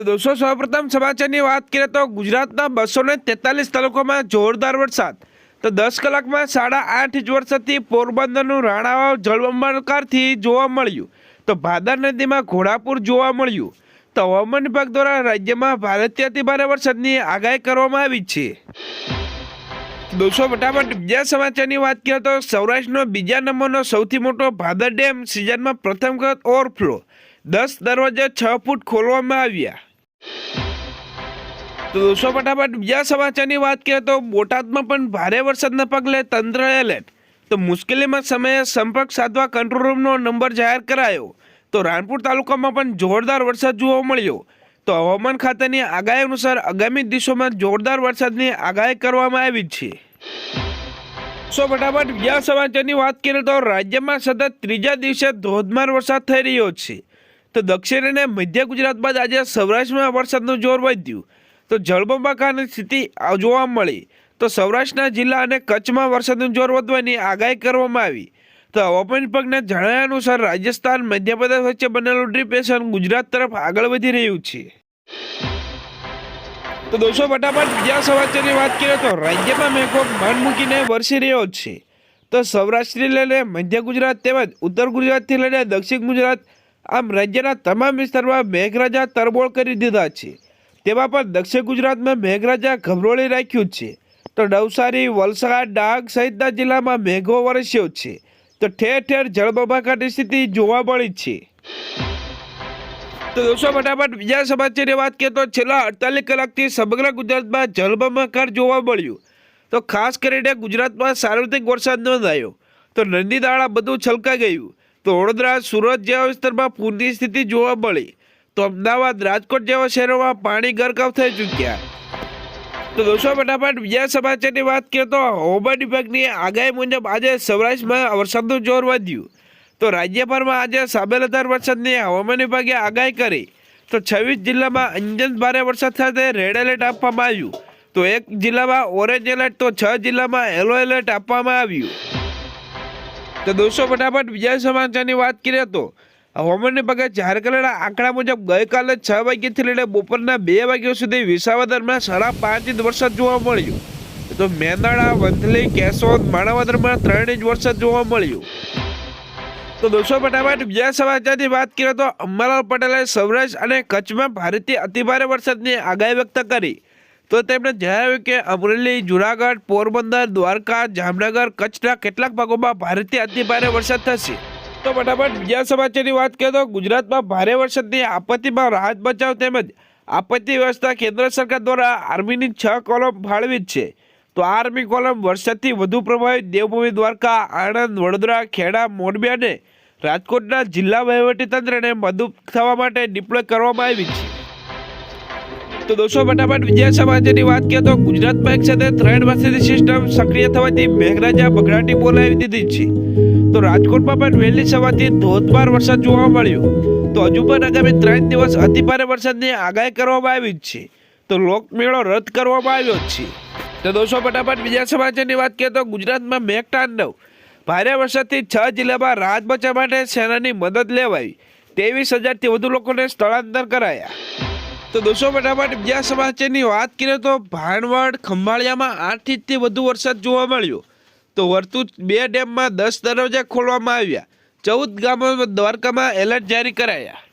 દોસ્તો, સૌપ્રથમ સમાચારની વાત કરીએ તો ગુજરાતના બસો ને તેતાલીસ તાલુકામાં જોરદાર વરસાદ. તો દસ કલાકમાં સાડા આઠ ઇંચ વરસાદથી પોરબંદરનું રાણાવાવ જળબંબાકારથી જોવા મળ્યું. તો ભાદર નદીમાં ઘોડાપુર જોવા મળ્યું. તો હવામાન વિભાગ દ્વારા રાજ્યમાં ભારતીય અતિભારે વરસાદની આગાહી કરવામાં આવી છે. દોસ્તો, ફટાફટ બીજા સમાચારની વાત કરીએ તો સૌરાષ્ટ્રનો બીજા નંબરનો સૌથી મોટો ભાદર ડેમ સિઝનમાં પ્રથમ વખત ઓવરફ્લો. દસ દરવાજા છ ફૂટ ખોલવામાં આવ્યા. તો દોસ્તો ફટાફટ, બીજા સમાચારની વાત કરીએ તો બોટાદમાં પણ ભારે વરસાદના પગલે તંત્ર એલર્ટ તો મુશ્કેલીમાં સમયે સંપર્ક સાધવા કંટ્રોલ રૂમનો નંબર જાહેર કરાયો. તો રાણપુર તાલુકામાં પણ જોરદાર વરસાદ જોવા મળ્યો. તો હવામાન ખાતાની આગાહી અનુસાર આગામી દિવસોમાં જોરદાર વરસાદની આગાહી કરવામાં આવી છે. સો ફટાફટ, બીજા સમાચારની વાત કરીએ તો રાજ્યમાં સતત ત્રીજા દિવસે ધોધમાર વરસાદ થઈ રહ્યો છે. તો દક્ષિણ અને મધ્ય ગુજરાત બાદ આજે સૌરાષ્ટ્રમાં વરસાદનું જોર વધ્યું. તો જળબંબાકારની સ્થિતિ જોવા મળી. તો સૌરાષ્ટ્રના જિલ્લા અને કચ્છમાં વરસાદનું જોર વધવાની આગાહી કરવામાં આવી. તો હવામાન વિભાગના જણાવ્યા અનુસાર રાજસ્થાન, મધ્યપ્રદેશ વચ્ચે બનેલું ડિપ્રેશન ગુજરાત તરફ આગળ વધી રહ્યું છે. તો દોસ્તો, ફટાફટ બીજા સમાચારની વાત કરીએ તો રાજ્યમાં મેઘો માન મૂકીને વરસી રહ્યો છે. તો સૌરાષ્ટ્રથી લઈને મધ્ય ગુજરાત તેમજ ઉત્તર ગુજરાતથી લઈને દક્ષિણ ગુજરાત આમ રાજ્યના તમામ વિસ્તારમાં મેઘરાજા તરબોળ કરી દીધા છે. તેમાં પણ દક્ષિણ ગુજરાતમાં મેઘરાજા ગભરોળી રાખ્યું છે. તો નવસારી, વલસાડ, ડાંગ સહિતના જિલ્લામાં મેઘો વરસ્યો છે. તો ઠેર ઠેર જળબંબાકારની સ્થિતિ જોવા મળી છે. તો દોસ્તો, ફટાફટ બીજા સમાચારની વાત કરીએ તો છેલ્લા અડતાલીસ કલાકથી સમગ્ર ગુજરાતમાં જળબંબાકાર જોવા મળ્યું. તો ખાસ કરીને ગુજરાતમાં સાર્વત્રિક વરસાદ નોંધાયો. તો નંદીદાળા બધું છલકાઈ ગયું. તો વડોદરા, સુરત જેવા વિસ્તારમાં પૂરની સ્થિતિ જોવા મળી. તો અમદાવાદ રાજકોટ જેવા શહેરોમાં પાણી ગરકાવ થઈ ચૂક્યા. તો દોસ્તો, ફટાફટ બીજા સમાચારની વાત કરીએ તો હવામાન વિભાગની આગાહી મુજબ આજે સૌરાષ્ટ્રમાં વરસાદનું જોર વધ્યું. તો રાજ્યભરમાં આજે સાબેલાધાર વરસાદની હવામાન વિભાગે આગાહી કરી. તો છવ્વીસ જિલ્લામાં અંજન ભારે વરસાદ સાથે રેડ એલર્ટ આપવામાં આવ્યું. તો એક જિલ્લામાં ઓરેન્જ એલર્ટ, તો છ જિલ્લામાં યલો એલર્ટ આપવામાં આવ્યું. તો દોસ્તો, ફટાફટ બીજા સમાચારની વાત કરીએ તો હવામાન વિભાગે જાહેર કરેલા આંકડા મુજબ ગઈકાલે છ વાગ્યાથી લઈને બપોરના બે વાગ્યા સુધી વિસાવદરમાં સાડા પાંચ ઇંચ વરસાદ જોવા મળ્યો. તો મેંદાણા વંથલી, કેશોદ માણાવદરમાં ત્રણ ઇંચ વરસાદ જોવા મળ્યો. તો દોસ્તો, ફટાફટ બીજા સમાચારની વાત કરીએ તો અંબાલાલ પટેલે સૌરાષ્ટ્ર અને કચ્છમાં ભારેથી અતિભારે વરસાદની આગાહી વ્યક્ત કરી. તો તેમણે જણાવ્યું કે અમરેલી, જુનાગઢ, પોરબંદર, દ્વારકા, જામનગર, કચ્છના કેટલાક ભાગોમાં ભારેથી અતિભારે વરસાદ થશે. તો ફટાફટ બીજા સમાચારની વાત કરીએ તો ગુજરાતમાં ભારે વરસાદની આપત્તિમાં રાહત બચાવ તેમજ આપત્તિ વ્યવસ્થા કેન્દ્ર સરકાર દ્વારા આર્મીની છ કોલમ ફાળવી જ છે. તો આર્મી કોલમ વરસાદથી વધુ પ્રભાવિત દેવભૂમિ દ્વારકા, આણંદ, વડોદરા, ખેડા, મોરબી અને રાજકોટના જિલ્લા વહીવટીતંત્રને મદદ થવા માટે ડિપ્લોય કરવામાં આવી છે. તો દોસ્તો, ફટાફટ વિજય સમાચારની વાત કરીએ તો ગુજરાતમાં એક સાથે ત્રણ વરસાદી સિસ્ટમ સક્રિય થવાથી મેઘરાજા બગડાટી બોલાવી દીધી છે. તો રાજકોટમાં પણ વહેલી સવારથી ધોધમાર વરસાદ જોવા મળ્યો. તો હજુ પણ આગામી ત્રણ દિવસ અતિભારે વરસાદની આગાહી કરવામાં આવી જ છે. તો લોકમેળો રદ કરવામાં આવ્યો છે. તો દોસ્તો, ફટાફટ બીજા સમાચારની વાત કરીએ તો ગુજરાતમાં મેઘતાંડવ. ભારે વરસાદથી છ જિલ્લામાં રાહત બચાવ માટે સેનાની મદદ લેવાઈ. ત્રેવીસ હજારથી વધુ લોકોને સ્થળાંતર કરાયા. તો દોસ્તો, ફટાફટ બીજા સમાચારની વાત કરીએ તો ભાણવડ ખંભાળિયામાં આઠ ઇંચથી વધુ વરસાદ જોવા મળ્યો. તો વર્તુળ બે ડેમમાં દસ દરવાજા ખોલવામાં આવ્યા. ચૌદ ગામોમાં દ્વારકામાં એલર્ટ જારી કરાયા.